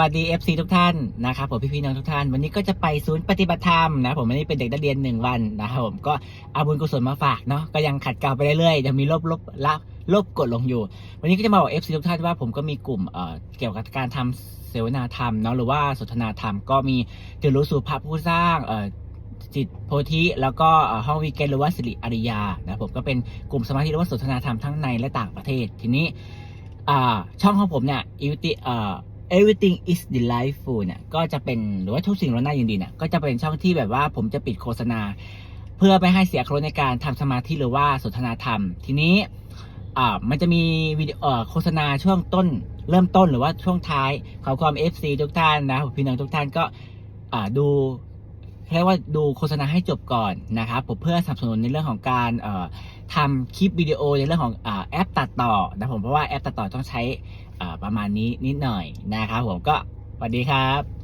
สวัสดี FC ทุกท่านนะครับผมพี่ๆน้องทุกท่าน วันนี้ก็จะไปศูนย์ปฏิบัติธรรมนะผมวันนี้เป็นเด็กนักเรียนหนึ่งวันนะครับผมก็เอาบุญกุศลมาฝากเนาะก็ยังขัดเกลาไปเรื่อยๆยังมีลบลบละลบกดลงอยู่ วันนี้ก็จะมาบอก FC ทุกท่านว่าผมก็มีกลุ่มเอ่อเกี่ยวกับการทำเสวนาธรรมเนาะหรือว่าสนทนาธรรมก็มีเรียนรู้สู่พระผู้สร้างเอ่อจิตโพธิแล้วก็ห้องวีเกนหรือว่าสิริอริยานะผมก็เป็นกลุ่มสมาธิหรือว่าสนทนาธรรมทั้งในและต่างประเทศทีนี้ช่องของผมเนี่ย everything เอ่อ everything is delightful เนี่ยก็จะเป็นหรือว่าทุกสิ่งเราน่ายินดีเนี่ยก็จะเป็นช่องที่แบบว่าผมจะปิดโฆษณา เพื่อไม่ให้เสียครในการทำสมาธิหรือว่าสนทนาธรรม ทีนี้อ่ามันจะมีวิดีโอเอ่อโฆษณาช่วงต้น เริ่มต้นหรือว่าช่วงท้ายขอความ FC ทุกท่านนะพี่น้องทุกท่านก็อ่าดู เรียกว่าดูโฆษณาให้จบก่อนนะครับผมเพื่อสนับสนุนในเรื่องของการเอ่อทำคลิปวิดีโอในเรื่องของอแอปตัดต่อนะผมเพราะว่าแอปตัดต่อต้องใช้อ่าประมาณนี้นิดหน่อยนะครับผมก็สวัสดีครับ